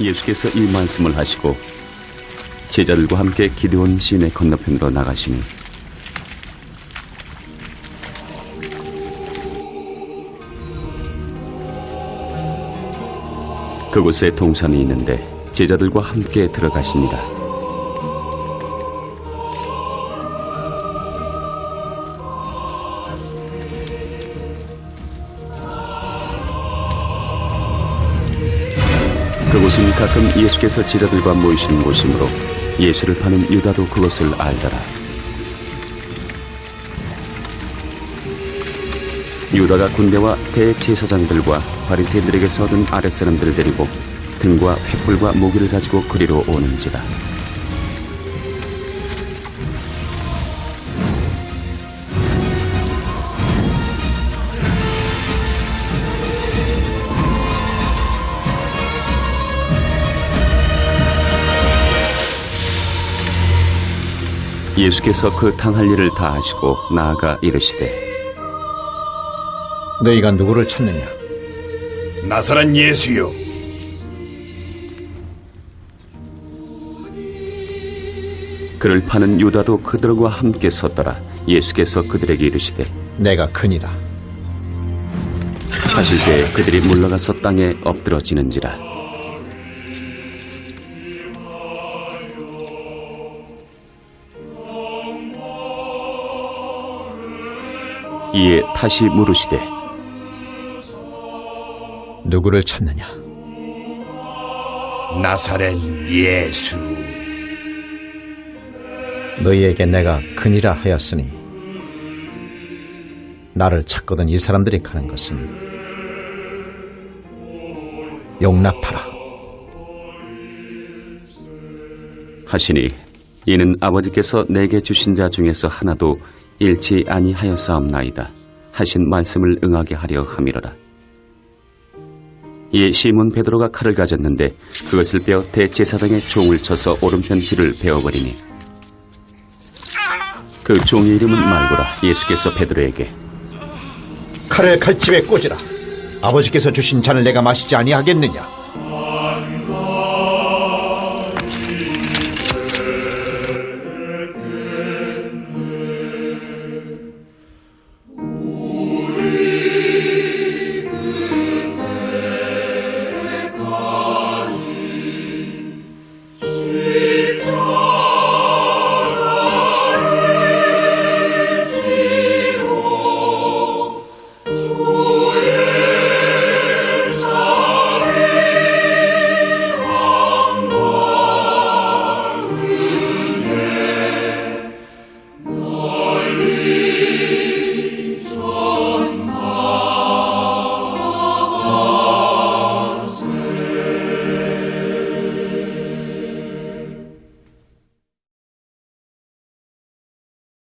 예수께서 이 말씀을 하시고 제자들과 함께 기드온 시내 건너편으로 나가시니 그곳에 동산이 있는데 제자들과 함께 들어가시니라. 그곳은 가끔 예수께서 제자들과 모이시는 곳이므로 예수를 파는 유다도 그것을 알더라. 유다가 군대와 대제사장들과 바리새인들에게서 얻은 아랫사람들을 데리고 등과 횃불과 모기를 가지고 그리로 오는지라. 예수께서 그 당할 일을 다 하시고 나아가 이르시되 너희가 누구를 찾느냐? 나사렛 예수요. 그를 파는 유다도 그들과 함께 섰더라. 예수께서 그들에게 이르시되 내가 크니라. 하실 때 그들이 물러가서 땅에 엎드러지는지라. 이에 다시 물으시되 누구를 찾느냐? 나사렛 예수. 너희에게 내가 크니라 하였으니 나를 찾거든 이 사람들이 가는 것은 용납하라. 하시니 이는 아버지께서 내게 주신 자 중에서 하나도 잃지 아니하였사옵나이다 하신 말씀을 응하게 하려 함이로라 이에 시몬 베드로가 칼을 가졌는데 그것을 빼어 대제사장의 종을 쳐서 오른편 귀를 베어버리니 그 종의 이름은 말고라 예수께서 베드로에게 칼을 칼집에 꽂으라. 아버지께서 주신 잔을 내가 마시지 아니하겠느냐? 주